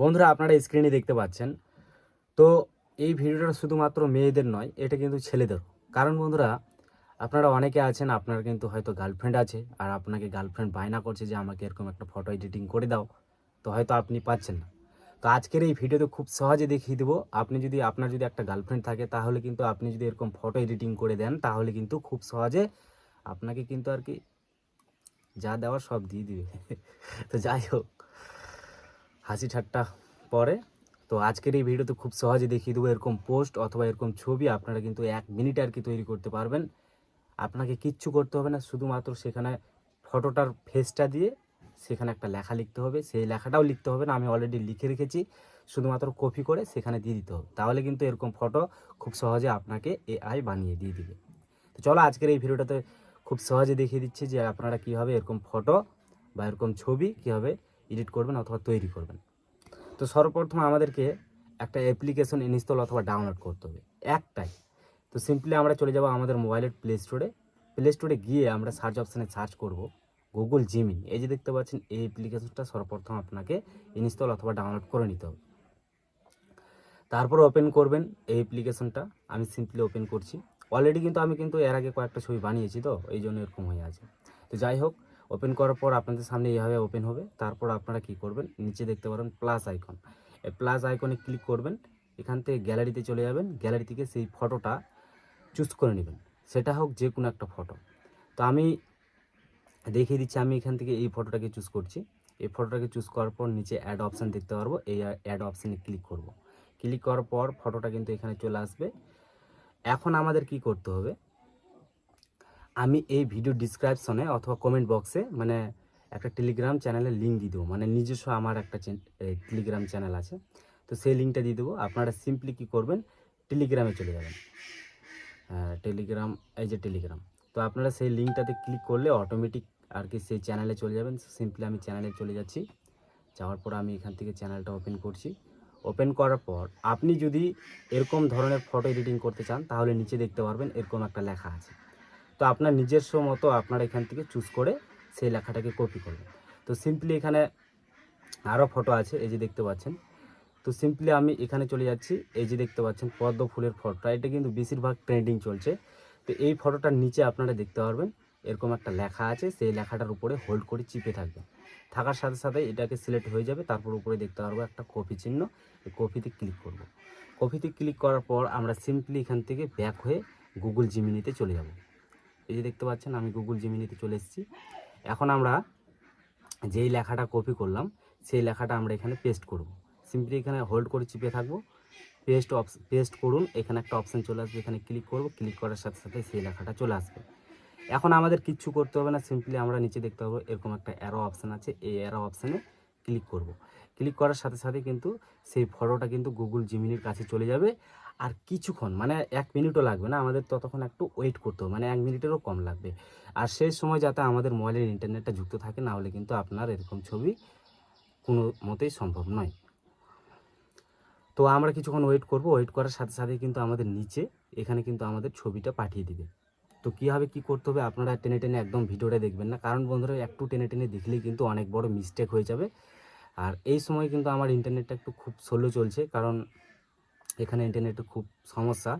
বন্ধুরা, আপনারা স্ক্রিনে দেখতে পাচ্ছেন। তো এই ভিডিওটা শুধুমাত্র মেয়েদের নয়, এটা কিন্তু ছেলেদের কারণ বন্ধুরা, আপনারা অনেকে আছেন, আপনার কিন্তু হয়তো গার্লফ্রেন্ড আছে, আর আপনাকে গার্লফ্রেন্ড বায়না করছে যে আমাকে এরকম একটা ফটো এডিটিং করে দাও। তো হয়তো আপনি পাচ্ছেন না। তো আজকের এই ভিডিওতে খুব সহজে দেখিয়ে দেবো, আপনি যদি, আপনার যদি একটা গার্লফ্রেন্ড থাকে, তাহলে কিন্তু আপনি যদি এরকম ফটো এডিটিং করে দেন, তাহলে কিন্তু খুব সহজে আপনাকে কিন্তু আর কি যা দেওয়ার সব দিয়ে দিবে। তো যাই হোক হাসি ঠাট্টা পরে। তো আজকের এই ভিডিওতে খুব সহজে দেখিয়ে দেবো এরকম পোস্ট অথবা এরকম ছবি। আপনারা কিন্তু এক মিনিট আর কি তৈরি করতে পারবেন। আপনাকে কিচ্ছু করতে হবে না, শুধুমাত্র সেখানে ফটোটার ফেসটা দিয়ে সেখানে একটা লেখা লিখতে হবে। সেই লেখাটাও লিখতে হবে না, আমি অলরেডি লিখে রেখেছি। শুধুমাত্র কপি করে সেখানে দিয়ে দিতে হবে। তাহলে কিন্তু এরকম ফটো খুব সহজে আপনাকে এআই বানিয়ে দিয়ে দিবে। তো চলো আজকের এই ভিডিওটাতে খুব সহজে দেখিয়ে দিচ্ছি যে আপনারা কীভাবে এরকম ফটো বা এরকম ছবি কীভাবে এডিট করবেন অথবা তৈরি করবেন। তো সর্বপ্রথম আমাদেরকে একটা অ্যাপ্লিকেশন ইনস্টল অথবা ডাউনলোড করতে হবে, একটাই। তো সিম্পলি আমরা চলে যাব আমাদের মোবাইলের প্লে স্টোরে প্লে স্টোরে গিয়ে আমরা সার্চ অপশানে সার্চ করব গুগল জিমিন এই যে দেখতে পাচ্ছেন, এই অ্যাপ্লিকেশনটা সর্বপ্রথম আপনাকে ইনস্টল অথবা ডাউনলোড করে নিতে হবে। তারপর ওপেন করবেন এই অ্যাপ্লিকেশনটা আমি সিম্পলি ওপেন করছি। অলরেডি কিন্তু আমি কিন্তু এর আগে কয়েকটা ছবি বানিয়েছি তো, এই জন্য এরকম হয়ে আছে। তো যাই হোক ওপেন করার পর আপনাদের সামনে এইভাবে ওপেন হবে। তারপর আপনারা কি করবেন? নিচে দেখতে পারেন প্লাস আইকন এই প্লাস আইকনে ক্লিক করবেন। এখান থেকে গ্যালারিতে চলে যাবেন। গ্যালারি থেকে সেই ফটোটা চুজ করে নেবেন। সেটা হোক যে কোনো একটা ফটো তো আমি দেখিয়ে দিচ্ছি, আমি এখান থেকে এই ফটোটাকে চুজ করছি। এই ফটোটাকে চুজ করার পর নিচে অ্যাড অপশান দেখতে পারব। এই অ্যাড অপশানে ক্লিক করব। ক্লিক করার পর ফটোটা কিন্তু এখানে চলে আসবে। এখন আমাদের কি করতে হবে? আমি এই ভিডিও ডিসক্রিপশনে অথবা কমেন্ট বক্সে মানে একটা টেলিগ্রাম চ্যানেলের লিঙ্ক দিয়ে দেবো। মানে নিজস্ব আমার একটা টেলিগ্রাম চ্যানেল আছে। তো সেই লিঙ্কটা দিয়ে দেবো। আপনারা সিম্পলি কী করবেন টেলিগ্রামে চলে যাবেন। টেলিগ্রাম এই যে টেলিগ্রাম তো আপনারা সেই লিঙ্কটাতে ক্লিক করলে অটোমেটিক আর কি সেই চ্যানেলে চলে যাবেন। সিম্পলি আমি চ্যানেলে চলে যাচ্ছি। যাওয়ার পর আমি এখান থেকে চ্যানেলটা ওপেন করছি। ওপেন করার পর আপনি যদি এরকম ধরনের ফটো এডিটিং করতে চান, তাহলে নিচে দেখতে পারবেন এরকম একটা লেখা আছে। তো আপনার নিজস্ব মতো আপনারা এখান থেকে চুজ করে সেই লেখাটাকে কপি করবেন। তো সিম্পলি এখানে আরও ফটো আছে, এই যে দেখতে পাচ্ছেন। তো সিম্পলি আমি এখানে চলে যাচ্ছি, এই যে দেখতে পাচ্ছেন, পদ্ম ফুলের ফটোটা এটা কিন্তু বেশিরভাগ ট্রেন্ডিং চলছে। তো এই ফটোটার নিচে আপনারা দেখতে পারবেন, এরকম একটা লেখা আছে, সেই লেখাটার উপরে হোল্ড করে চিপে থাকবেন। থাকার সাথে সাথে এটাকে সিলেক্ট হয়ে যাবে, তারপর উপরে দেখতে পারব একটা কপি চিহ্ন। এই কপিতে ক্লিক করব। কপিতে ক্লিক করার পর আমরা সিম্পলি এখান থেকে ব্যাক হয়ে গুগল জিমিনিতে চলে যাব। এই যে দেখতে পাচ্ছেন, আমি গুগল জিমিনিতে চলে এসেছি। এখন আমরা যেই লেখাটা কপি করলাম, সেই লেখাটা আমরা এখানে পেস্ট করব। সিম্পলি এখানে হোল্ড করে চিপে থাকব। পেস্ট অপশন পেস্ট করুন, এখানে একটা অপশান চলে আসবে, এখানে ক্লিক করব ক্লিক করার সাথে সাথে সেই লেখাটা চলে আসবে। এখন আমাদের কিচ্ছু করতে হবে না সিম্পলি আমরা নিচে দেখতে পাবো, এরকম একটা অ্যারো অপশান আছে, এই অ্যারো অপশানে ক্লিক করব। ক্লিক করার সাথে সাথে কিন্তু সেই ফটোটা কিন্তু গুগল জিমিনির কাছে চলে যাবে। আর কিছুক্ষণ মানে এক মিনিটও লাগবে না, আমাদের ততক্ষণ একটু ওয়েট করতে হবে মানে এক মিনিটেরও কম লাগবে। আর সেই সময় যাতে আমাদের মোবাইলের ইন্টারনেটটা যুক্ত থাকে, না হলে কিন্তু আপনার এরকম ছবি কোনো মতেই সম্ভব নয়। তো আমরা কিছুক্ষণ ওয়েট করব ওয়েট করার সাথে সাথে কিন্তু আমাদের নিচে, এখানে কিন্তু আমাদের ছবিটা পাঠিয়ে দিবে। তো কীভাবে কী করতে হবে, আপনারা টেনে টেনে একদম ভিডিওটা দেখবেন না, কারণ বন্ধুরা, একটু টেনে টেনে দেখলেই কিন্তু অনেক বড় মিস্টেক হয়ে যাবে। আর এই সময় কিন্তু আমার ইন্টারনেটটা একটু খুব স্লো চলছে, কারণ এখানে ইন্টারনেটে খুব সমস্যা।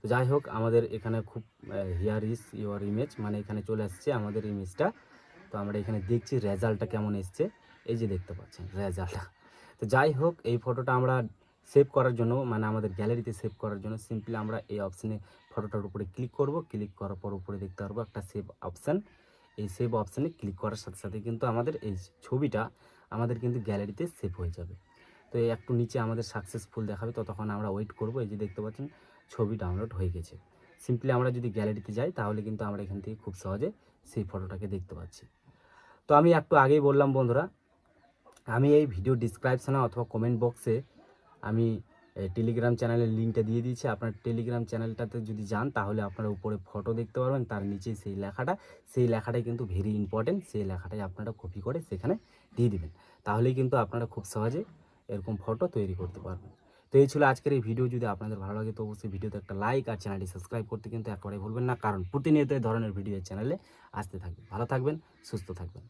তো যাই হোক, আমাদের এখানে খুব হিয়ার ইজ ইউর ইমেজ মানে এখানে চলে আসছে আমাদের ইমেজটা তো আমরা এখানে দেখছি রেজাল্টটা কেমন এসছে। এই যে দেখতে পাচ্ছেন রেজাল্ট তো যাই হোক, এই ফটোটা আমরা সেভ করার জন্য মানে আমাদের গ্যালারিতে সেভ করার জন্য সিম্পলি আমরা এই অপশানে ফটোটার উপরে ক্লিক করব। ক্লিক করার পর উপরে দেখতে পারব একটা সেভ অপশান এই সেভ অপশানে ক্লিক করার সাথে সাথে কিন্তু আমাদের এই ছবিটা আমাদের কিন্তু গ্যালারিতে সেভ হয়ে যাবে। তো একটু নিচে আমাদের সাকসেসফুল দেখাবে, ততক্ষণ আমরা ওয়েট করব। এই যে দেখতে পাচ্ছেন, ছবি ডাউনলোড হয়ে গেছে। সিম্পলি আমরা যদি গ্যালারিতে যাই, তাহলে কিন্তু আমরা এখান থেকে খুব সহজে সেই ফটোটাকে দেখতে পাচ্ছি। তো আমি একটু আগেই বললাম, বন্ধুরা, আমি এই ভিডিও ডিসক্রিপশনে অথবা কমেন্ট বক্সে আমি টেলিগ্রাম চ্যানেলের লিঙ্কটা দিয়ে দিয়েছি। আপনার টেলিগ্রাম চ্যানেলটাতে যদি যান, তাহলে আপনারা উপরে ফটো দেখতে পারবেন। তার নিচে সেই লেখাটা, সেই লেখাটাই কিন্তু ভেরি ইম্পর্টেন্ট সেই লেখাটাই আপনারা কপি করে সেখানে দিয়ে দিবেন। তাহলেই কিন্তু আপনারা খুব সহজে এরকম ফটো তৈরি করতে পারবেন। তো এই ছিল আজকের এই ভিডিও যদি আপনাদের ভালো লাগে তো অবশ্যই ভিডিওতে একটা লাইক আর চ্যানেলটি সাবস্ক্রাইব করতে কিন্তু একেবারে ভুলবেন না। কারণ প্রতিনিয়ত এই ধরনের ভিডিও চ্যানেলে আসতে থাকবে। ভালো থাকবেন, সুস্থ থাকবেন।